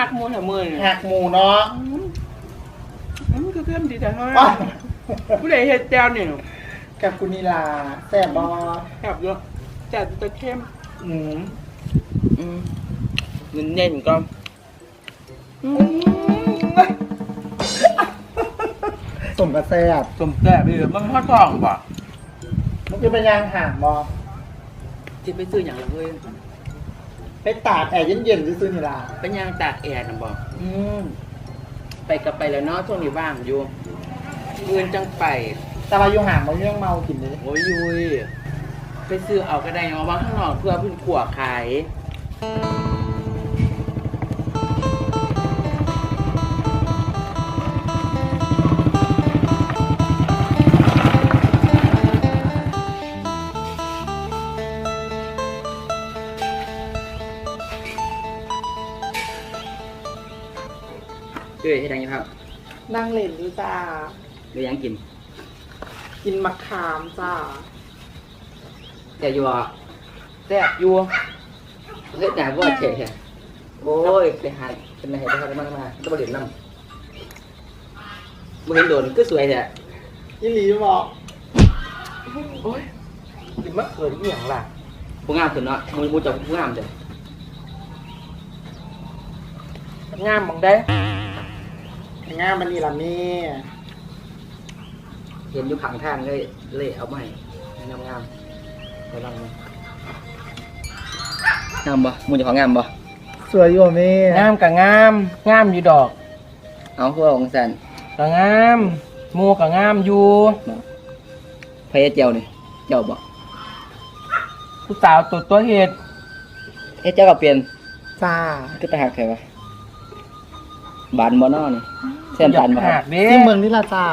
ต้องหักหมูแถวมือเนี่ยหักหมูเนาะอืมคือเข้มดีแต่ว่าอ้าวผู้ใดเฮ็ดแจ่วเนี่ยกับกุนิลาแซ่บบอแบบเยอะจัดจะเข้มอืมอืมเน้นๆก็อืมสมกับแซ่บสมแซ่บเลยมันทอดทองป่ะมันจะเป็นยางห่างบอที่ไปซื้ออย่างละเว้ย ไปตากแอร์เย็นๆซื้อๆนี่ล่ะเป็นยางตากแอร์นะบอกอืมไปกับไปแล้วเนาะช่วงนี้ว่างอยู่เงินจังไปแต่ว่าอยู่ห่างมันยังเมากินเลยโอ้ยยุยไปซื้อเอาก็ได้เนาะว่าข้างนอกเพื่อเพิ่นขัวขาย เอ้ยให้ดังยังครับนั่งเล่นดูจ้าเดี๋ยวยังกินกินมะขามจ้าแต่อยู่อะแต่อยู่เฮ็ดหน้าบ่แฉะโอ้ยไปหาเป็นไงไปหามามาต้องมาเล่นน้ำบ่เห็นโดนก็สวยแท้อีหลีบอกโอ้ยสิมาเกิดอีหยังล่ะผู้งามขึ้นเนาะมูมูจะผู้งามเด้งามมองได้ งามมันนี่ล่ะแม่เห็นอยู่ข้างทางเลยเลยเอามาให้งามงามๆไปลองมางามบ่มูจะของงามบ่สวยอยู่อะแม่งามกับงามงามอยู่ดอกเอาคือว่าของสันกับงามหมูกับงามอยู่พยาเจียวนี่เจ้าบ่ผู้สาวตัวตัวเห็ดเฮ็ดเจ้าก็เปลี่ยนจ้าคือไปหักใครวะบานบ่เนอนี่ แซ่บบานบ่คหัรับกเด้ที่เมืองนี่ล่ะจ้า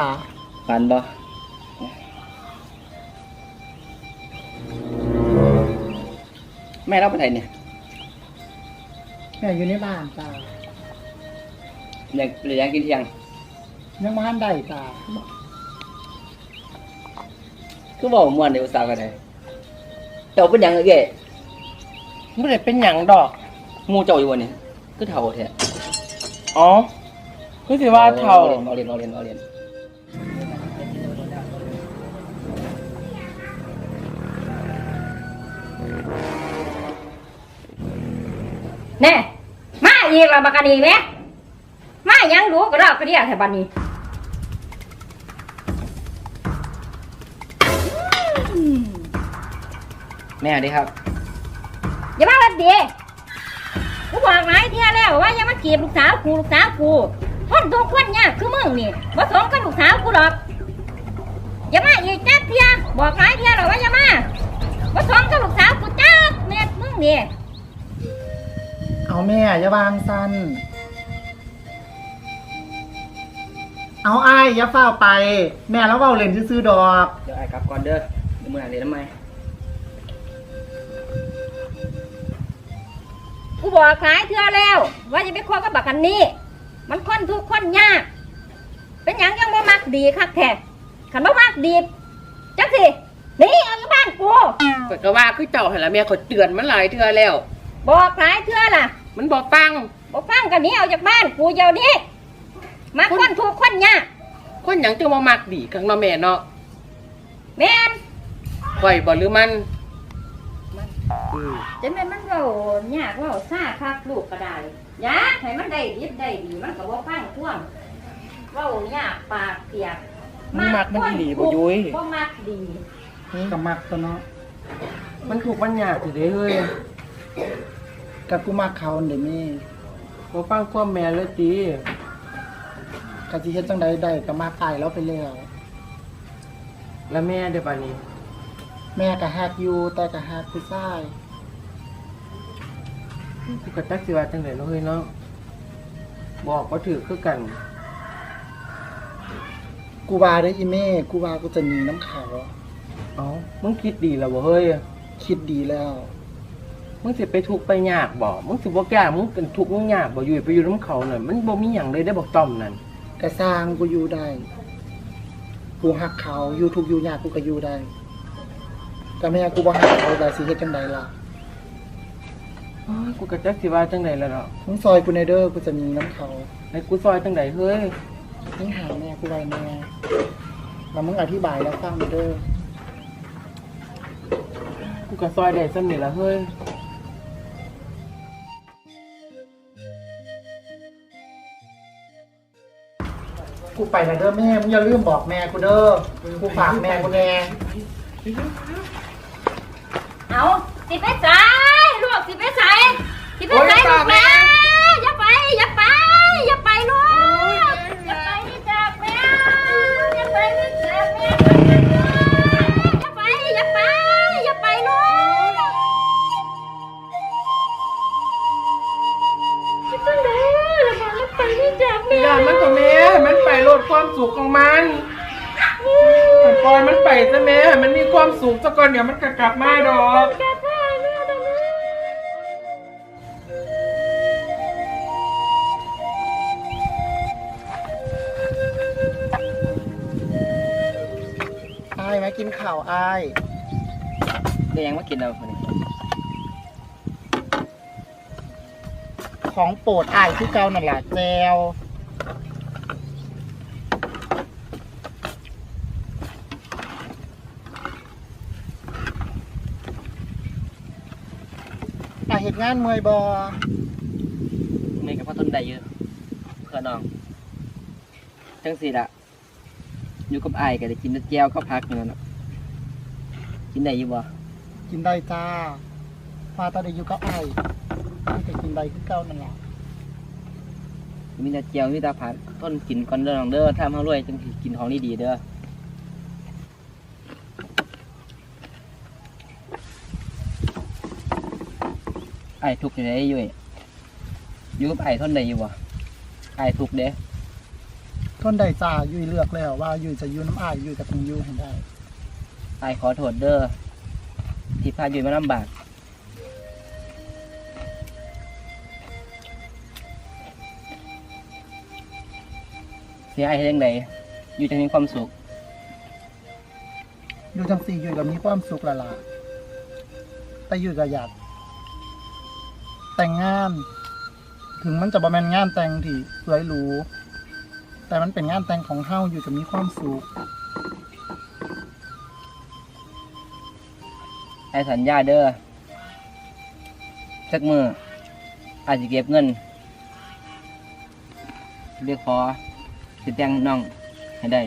บานบ่แม่เราไปไหนเนี่ยแม่อยู่ในบ้านจ้าอยากหรืออยากกินเที่ยงยังมาหันได้จ้าคือบอกม่วนเดี๋ยวสาวกันได้เจ้าเป็นหยังเอ้ยไม่ได้เป็นหยังดอก หมู่เจ้าอยู่บ่นี่คือเฒ่าแท้อ๋อ คือสิว่าเท่าเอาเรียนเอาเรียนเอาเรียนแน่มาอีกแล้วบักกะนีแม่มาหยังดูกระดอกกระเดียแถวบ้านนี้แม่ดีครับ อย่ามาวัดดีกูบอกหลายเที่ยแล้วว่าอย่ามาจีบลูกสาวกูลูกสาวกู คนทุกคนยากคือมึงนี่บ่สมกับลูกสาวกูหรอกอย่ามาอีกจักเที่ยบอกหลายเที่ยแล้วว่าอย่ามาบ่สมกับลูกสาวกูจักเม็ดมึงนี่เอาแม่อย่าวางสั้นเอาอ้ายอย่าเฝ้าไป แม่แล้วเว้าเล่นซื้อๆดอก เดี๋ยวไอ้กลับก่อนเด้อเดี๋ยวมื้อหน้าเรียนทำไมกูบอกหลายเที่ยแล้ว ว่าอย่าไปคบกับบักกันนี้ มันคนทุกคนยาก เป็นหยังยังบ่มักดีคักแท้ขันบ่มักดีจังสิหนี่เอาอยู่บ้านกูเปิดก็ว่าคือเจ้าหั่นล่ะแม่เขาเตือนมันหลายเทื่อแล้ว บอกหลายเทื่อล่ะ มันบ่ฟังบอกฟังกันนี้เอาจากบ้านกูเดี๋ยวนี้มาคนถูกคนยากคนหยังจึงบ่มักดีกังเนาะแม่เนาะแม่นข่อยบ่หรือมันอืมจะแม่นมันเว้ายากเว้าซ่าคักลูกก็ได้ ยากให้มันได้ดีได้ดีมันก็บ่ฟังท่วงเว้ายากปากเปียกมันมักมันอีหลีบ่ยุ้ย บ่มักดีกับมักตัวเนาะมันถูกมันยากสิเด้เฮ้ยกับกูมักเขาเดี๋ยวแม่บ่ฟังความแม่เลยติกะสิเฮ็ดจังใดได้ก็มักอายแล้วไปแล้ว แล้วแม่เดี๋ยวบัดนี้ แม่ก็ฮักอยู่แต่ก็ฮักผู้ชาย กูก็จักสิว่าจังได๋เนาะเฮ้ยเนาะบอกบ่ถือคือกัน กูว่าได้ออีแม่กูว่ากูจะหนีน้ำเขาเอ้ามึงคิดดีแล้วบ่เฮ้ย คิดดีแล้ว มึงสิไปทุกข์ไปยากบ่ มึงสิบ่กล้ามึงเป็นทุกข์มึงยากบ่อยู่ไปอยู่นํเขาน่ะมันบ่มีหยังเลยได้บอกต้อมนั่นก็สร้างกูอยู่ได้ กูหักเขาอยู่ทุกข์อยู่ยากกูก็อยู่ได้ แต่แม่กูบ่หักเขาได้สิเฮ็ดจังใดล่ะ โอ้ยกูกระจักสิว่าจังใดแล้วเนาะมึงซอยกูในเด้อกูจะมีน้ำเขาให้กูซอยจังใดเฮ้ย มึงหาแม่กูไว้แม่แล้วมึงอธิบายแล้วฟังในเด้อกูก็ซอยได้ซ้ำนี่ละเฮ้ย กูไปแล้วเด้อแม่มึงอย่าลืมบอกแม่กูเด้อกูฝากแม่กูแน่เอาสิไปใส่ ลูกแม่อย่าไปอย่าไปอย่าไปลูกอย่าไปนี่จากแม่อย่าไปนี่จากแม่อย่าไปอย่าไปอย่าไปลูกจังได๋อย่าไปนี่จากแม่อย่ามันก็แม่ให้มันไปลดความสุขของมันให้ปล่อยมันไปซะแม่ให้มันมีความสุขซะก่อนเดี๋ยวมันก็กลับมาดอก กินข้าวอายได้ยังมากินเอาคนนี้ของโปรดอายคือเก่านั่นแหละแจวอายเห็นงานเมอยบอนี่กับพ่อต้นได้เยอะเพื่อนน้องจังสิละอยู่กับไอ้ายก็ได้กินแต่แก้วข้าวพักอยู่นั่นน่ะ กินได้อยู่บ่กินได้จ้ามาตอนเด็กอยู่กับอายมันจะกินได้คือเก่านั่นแหละมีแต่แก้วมีแต่ผักต้นกินก่อนเด้อน้องเด้อถ้ามาารวยจังสิกินของดีๆเด้อไอ้ายทุกข์อยู่ไหนอยู่ยอยู่กับไอ้ายทนได้อยู่บ่ไอ้ายทุกข์เด้ทนได้จ้ายุยเลือกแล้วว่ายุยจะอยูน้ำอายยุยจะต้องอยูให้ได้ ไอ้ขอโทษเด้อที่พาอยู่มาลำบาก เสียไอ้เฮ็ดจังไดอยู่จะมีความสุข อยู่จังสี่ยุยก็มีความสุขละล่ะแต่ยุยก็อยาก แต่งงาน ถึงมันจะบ่แม่นงานแต่งที่สวยหรูแต่มันเป็นงานแต่งของเฮาอยู่จะมีความสุข อ้สัญญาเด้อสักมืออาจจะเก็บเงิน เรียกขอสิแต่งน้องให้ได้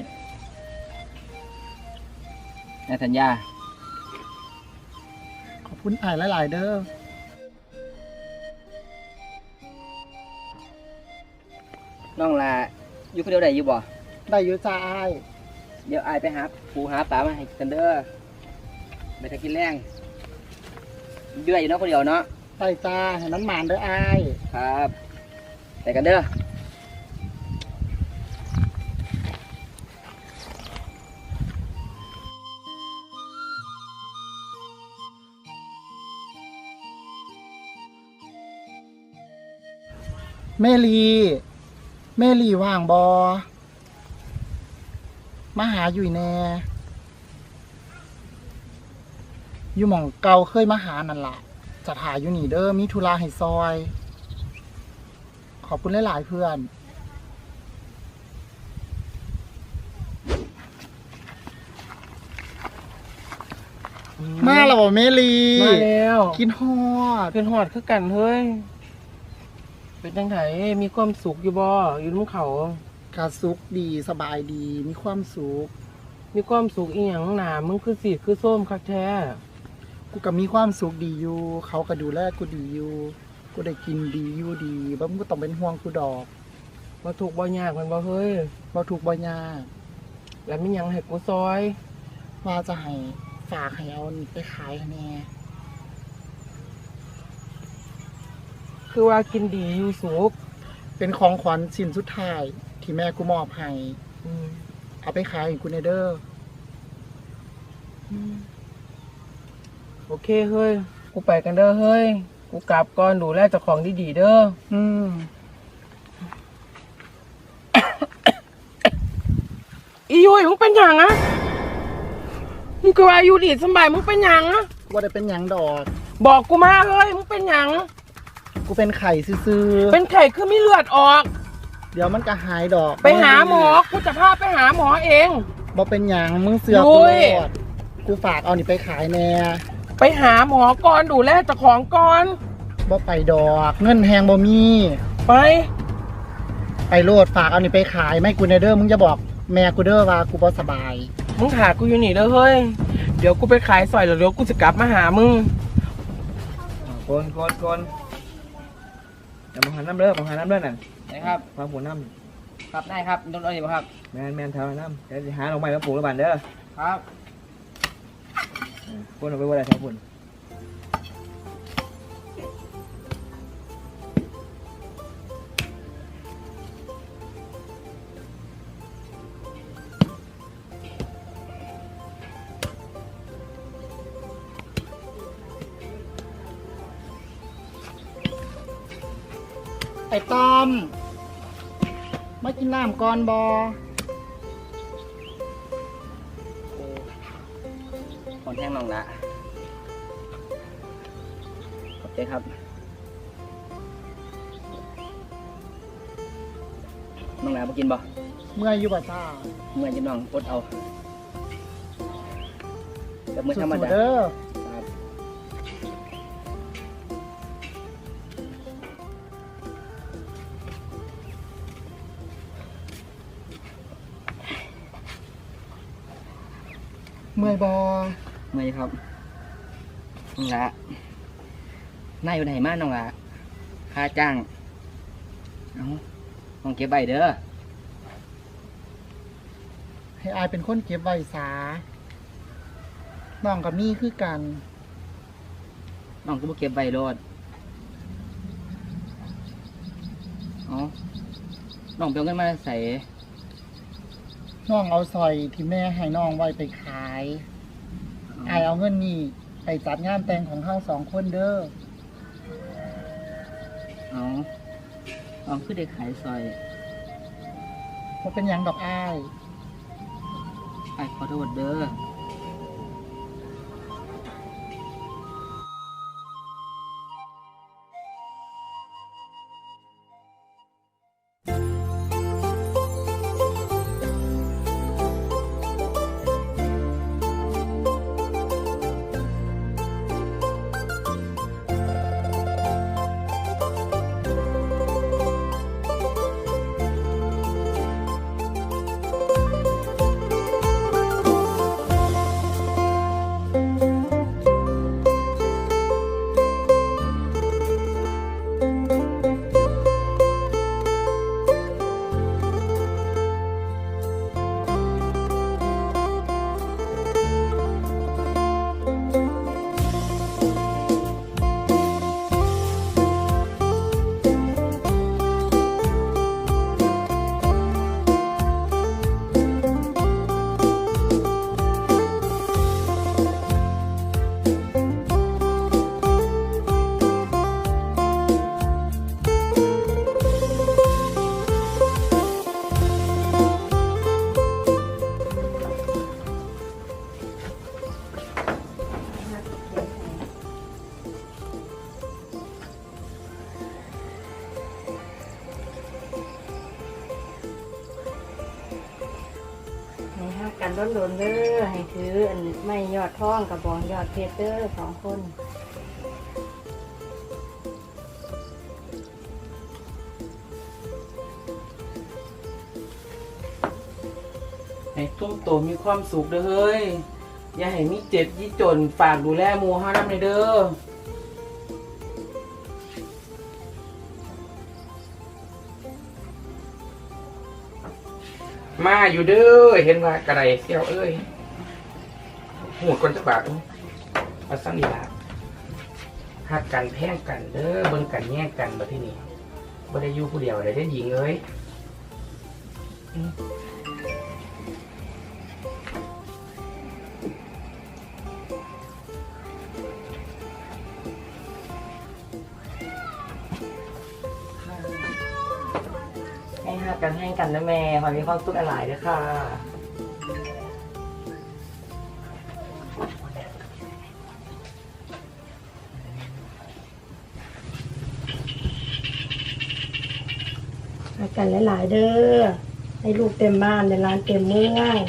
ไอ้สัญญา ขอบคุณอายหลาย ๆ เด้อ น้องลาอยู่คนเดียวได้อยู่บ่ ได้อยู่จ้าอาย เดี๋ยวอายไปหาปูหาปลามาให้กันเด้อไปถ้ากินแรงเดือยอยู่เนาะคนเดียวเนาะได้จ้าให้มันหมานเด้ออายครับไปกันเด้อเมลีเมลีว่างบอมาหาอยู่แน่ อยู่หม่องเก่าเคยมาหานั่นล่ะจะถ่ายอยู่นี่เด้อมีธุระให้ซอย ขอบคุณหลาย ๆ เพื่อนมาแล้วบ่เมลีมาแล้วกินฮอดเป็นหอดคือกันเฮ้ย เป็นจังไงมีความสุขอยู่บ่อยู่น้ำเขากาสุขดีสบายดีมีความสุข มีความสุขอีหยังหนามึงคือสีคือส้มคักแท้ กูก็มีความสุขดีอยู่ เขาก็ดูแลกูดีอยู่ กูได้กินดีอยู่ดีบ่มึงก็ต้องเป็นห่วงกูดอกมาถูกข์บ่ยากมันบ่เฮ้ย บ่ทุกข์บ่ยาก แล้วมีหยังให้กูซอย ว่าจะให้ฝากให้เอานี่ไปขายให้แน่คือว่ากินดีอยู่สุขเป็นของขวัญชิ้นสุดท้าย ที่แม่กูมอบให้ อืมเอาไปขายให้กูในเด้อ โอเคเฮ้ย กูไปกันเด้อเฮ้ย กูกลับก่อนดูแลเจ้าของดีๆเด้อ อืม อียุ้ยมึงเป็นหยังอะมึงก็ว่าอยู่ดีสำบายมึงเป็นหยังอะว่าได้เป็นหยังดอก บอกกูมาเฮ้ย มึงเป็นหยัง กูเป็นไข่ซื่อเป็นไข่คือมีเลือดออก ๆ เดี๋ยวมันก็หายดอกไปหาหมอ กูจะพาไปหาหมอเอง บ่เป็นหยังมึงเสือกยุ้กูยโลดกูฝากเอานี่ไปขายแน่ ไปหาหมอก่อนดูแลเจ้าของก่อน บ่ไปดอก เงินแหงบ่มี ไปไปโลดฝากเอานี่ไปขายไม่กูในเด้อมึงจะบอกแม่กูเด้อว่ากูบ่สบาย มึงหากูอยู่นี่เลยเฮ้ย เดี๋ยวกูไปขายสอยแล้วเดี๋ยวกูจะกลับมาหามึงโกนโกนโกนอย่ามาหันน้ำเด้อมาหันน้ำเด้อนั่นนะครับฟังผมน้ครับได้ครับโดนเอาอยู่บ่ครับำแมนแมนเท่าน้ำเดี๋ยวสิหาลงไม้มาปลูกแล้วบันเด้อครับ เออคนเอาไปว่าอะไรทั้งคนไอ้ต้อม มากินน้ำก่อนบอ มื่อยอยู่บ่จ้าเมื่อจะน้องอดเอาแต่เมื่อธรรมสู้ดาๆเด้อครับเมื่อยบอเมื่อยครับน้องละนายอยู่ไหนมาน้องละค่าจ้าง เอาน้องเก็บใบเด้อให้ อายเป็นคนเก็บไว้สา น้องกับมี่คือกัน น้องก็บ่เก็บใบโลดเอาน้องไปเอาเงินมาใส่น้องเอาซอยที่แม่ให้น้องไว้ไปขายอายเอาเงินนี่ไปจัดงานแต่งของเฮาสองคนเด้อ เอาเอาคือได้ขายซอยบ่เป็นหยังดอกอาย ไอ้ขอโทษเด้อ ห้นรถหลนเด้อให้ถืออันไม่ยอดท้องกับบองยอดเพชรเด้อสองคนให้ตุ้มโตมีความสุขเด้อเฮ้ย อย่าให้มีเจ็บยี่จนฝากดูแลหมูห้าน้ำในเด้อ มาอยู่เด้อเห็นว่ากระไรเสี่ยวเอ้ยหูดคนจะบาดเอาเอาสั่งดีละหักกันแพ่งกันเด้อเบิ่งกันแย่งกันมาที่นี่บ่ได้อยู่ผู้เดียวได้ได้หญิงเอ้ย นให้กันนะแม่ขอมีความสุขหลายๆด้วยค่ะมหากันหลายๆเด้อ ให้ลูกเต็มบ้านในร้านเต็มเมือง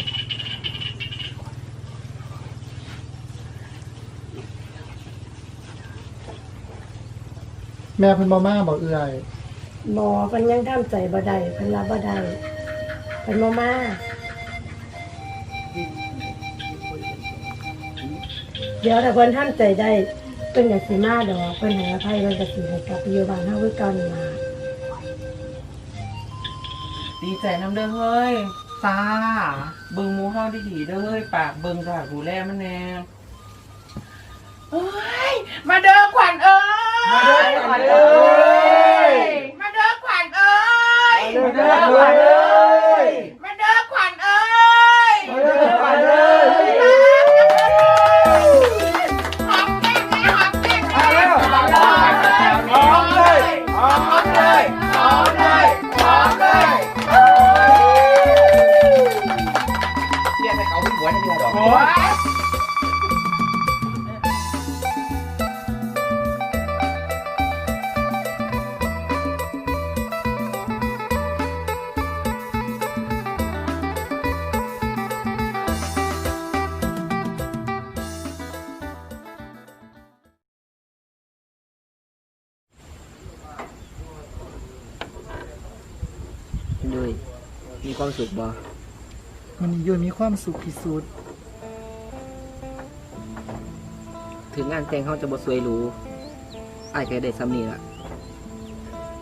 แม่เพิ่นบ่มาบอกเอื่อย หมอเพิ่นยังทำใจบ่ได้เพิ่นรับบ่ได้เพิ่นบ่มาเดี๋ยวถ้าเพิ่นทำใจได้เพิ่นอยากสิมาดอกเพิ่นให้อภัยเพิ่นก็สิให้กลับไปอยู่บ้านเฮาคือเก่านี่ล่ะดีใจน้ำเด้อเฮ้ยฟ้าเบิ่งหมูเฮาดีๆเด้อเฮ้ยปากเบิ่งปากดูแลมันแน่เฮ้ย ด้วยมีความสุขบ่มันนี้ยุ้ยมีความสุขที่สุด ถึงงานแต่งเขาจะบ่สวยหรูอ้ายก็ได้ซ้ำนี่ล่ะ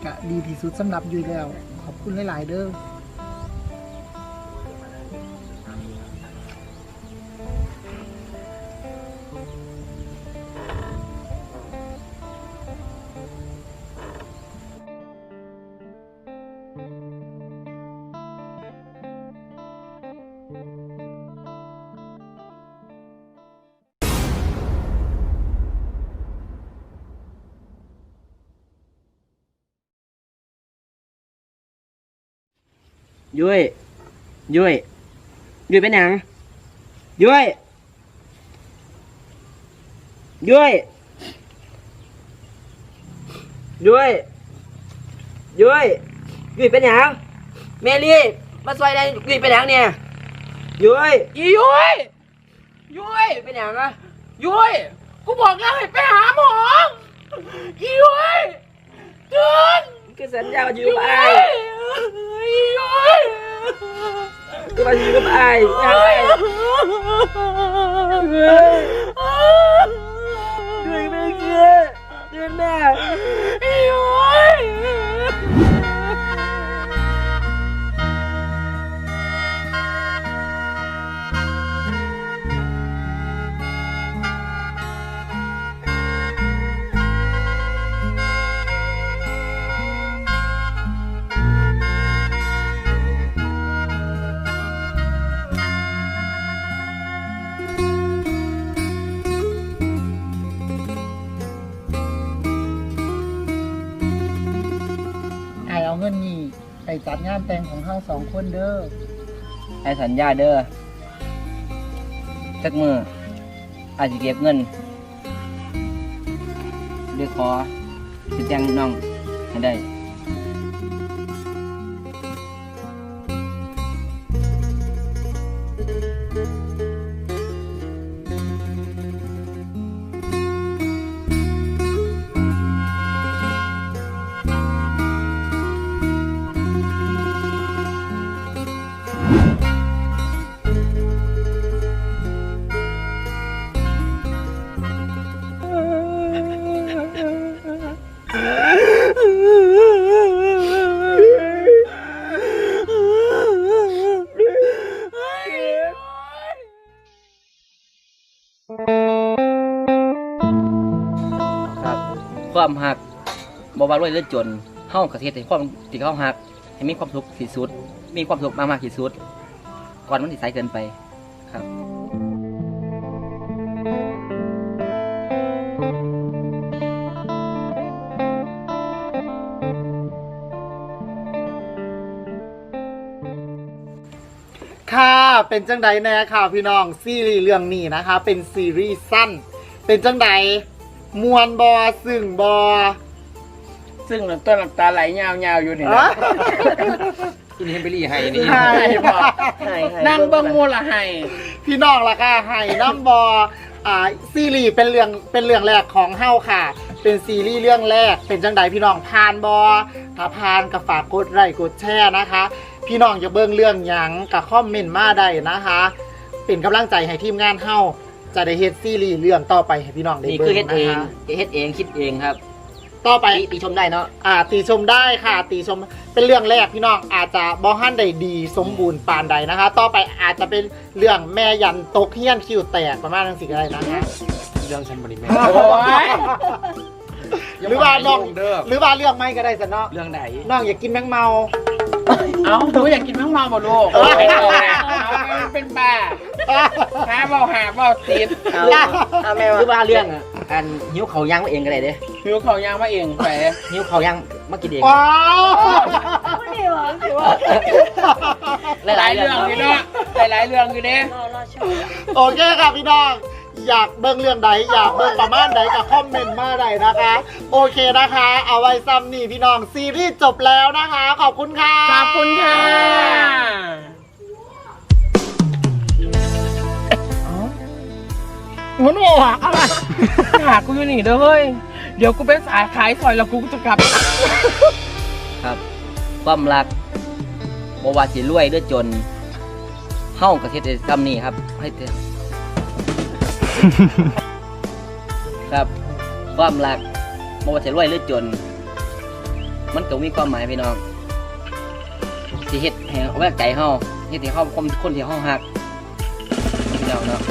กะดีที่สุดสำหรับยุ้ยแล้ว ขอบคุณหลาย ๆ เด้อ ยุ้ยยุ้ยยุ้ยเป็นหยังยุ้ยยุ้ยยุ้ยยุ้ยยุ้ยเป็นหยังเมลี่มาซอยได้ยุ้ยเป็นหยังเนี่ยยุ้ยอียุ้ยยุ้ยยุ้ยเป็นหยังอะยุ้ยกูบอกแล้วให้ไปหาหมออียุ้ยตื่นคือสัญญาว่าอยู่ยุ้กับยอ้ายอียุ้ย คือว่าอยู่กับอ้ เอาเงินนี่ไปจัดงานแต่งของเฮาสองคนเด้อไอ้สัญญาเด้อจักมืออาจจะเก็บเงินเรียขอสิแจ้งน้องให้ได้ รวยหรือจนเฮาก็สิเฮ็ดให้ความที่เฮาหักให้มีความสุขที่สุด มีความสุขมากๆที่สุด ก่อนมันสิสายเกินไปครับค่ะเป็นจังใดแน่ค่ะพี่น้องซีรีส์เรื่องนี้นะคะ เป็นซีรีส์สั้น เป็นจังใดมวนบอซึ่งบอ ซึ่งน้ำต้นน้ำตาไหลยาวๆอยู่นี่นะกินเฮมเบอรี่ให้นี่ให้บอกให้ให้นั่งเบิ้งมูละให้พี่น้องล่ะค่ะไห้น้ำบออ่าซีรีส์เป็นเรื่องเป็นเรื่องแรกของเฮาค่ะ เป็นซีรีส์เรื่องแรกเป็นจังใดพี่น้องพานบอถ้าพานก็ฝากกดไลค์กดแชร์นะคะ พี่น้องจะเบิ่งเรื่องหยังกับคอมเมนต์มาได้นะคะ เป็นกำลังใจให้ทีมงานเฮาจะได้เฮ็ดซีรีส์เรื่องต่อไปให้พี่น้องได้นี่เบิ่คืองเฮ็ดเอนะงคะเฮ็ดเองคิดเองครับ ต่อไปตีตีชมได้เนาะ อ่าตีชมได้ค่ะ ตีชมเป็นเรื่องแรกพี่น้องอาจจะบอฮันได้ดีสมบูรณ์ปานใดนะคะ ต่อไปอาจจะเป็นเรื่องแม่ยันตกเฮี้ยนคิวแตกประมาณนั้นสิอะไรนะคะ เรื่องฉันบริแม่โอ้ยหรือว่าน้องเด้อหรือว่าเรื่องไม่ก็ได้สนเนาะเรื่องไหนน้องอยากกินแมงเมา เอ้าหนูอยากกินแมงเมาบ่ลูกเออเอาเป็นบ้าหาเบาหาเบาติดเอาเอาแม่หว่ารือว่าเรื่องอะ อันหิ้วเขาย่างมาเองก็ได้เด้หิวเขายางมาเองไปหิ้วเขาย่างมากินเองว้าวนี่หวะหลายๆเรื่องอยู่เนาะเนาะหลายๆเรื่องอยู่เด้รอรอชมโอเคค่ะพี่น้อง อยากเบิ่งเรื่องใดอยากเบิ่งประมาณใดกับคอมเมนต์มาได้นะคะ โอเคนะคะ เอาไว้ซ้ำนี่พี่น้องซีรีส์จบแล้วนะคะ ขอบคุณค่ะ ขอบคุณค่ะ หัวหนวกอะไรหากูอยู่นี่เด้อเฮ้ย เดี๋ยวกูเป็นสายขายซอยแล้วกูจะกลับ ครับ ความรักบว่าสิรวยหรือจนเฮาก็เฮ็ดได้ซ้ำนี่ครับให้เถอะครับ ความรักบว่าสิรวยหรือจน มันก็มีความหมายพี่น้องสิเฮ็ดให้เอาไว้ใจเฮาเฮ็ดให้เฮาคนคนที่เฮาฮักพี่น้องเนาะ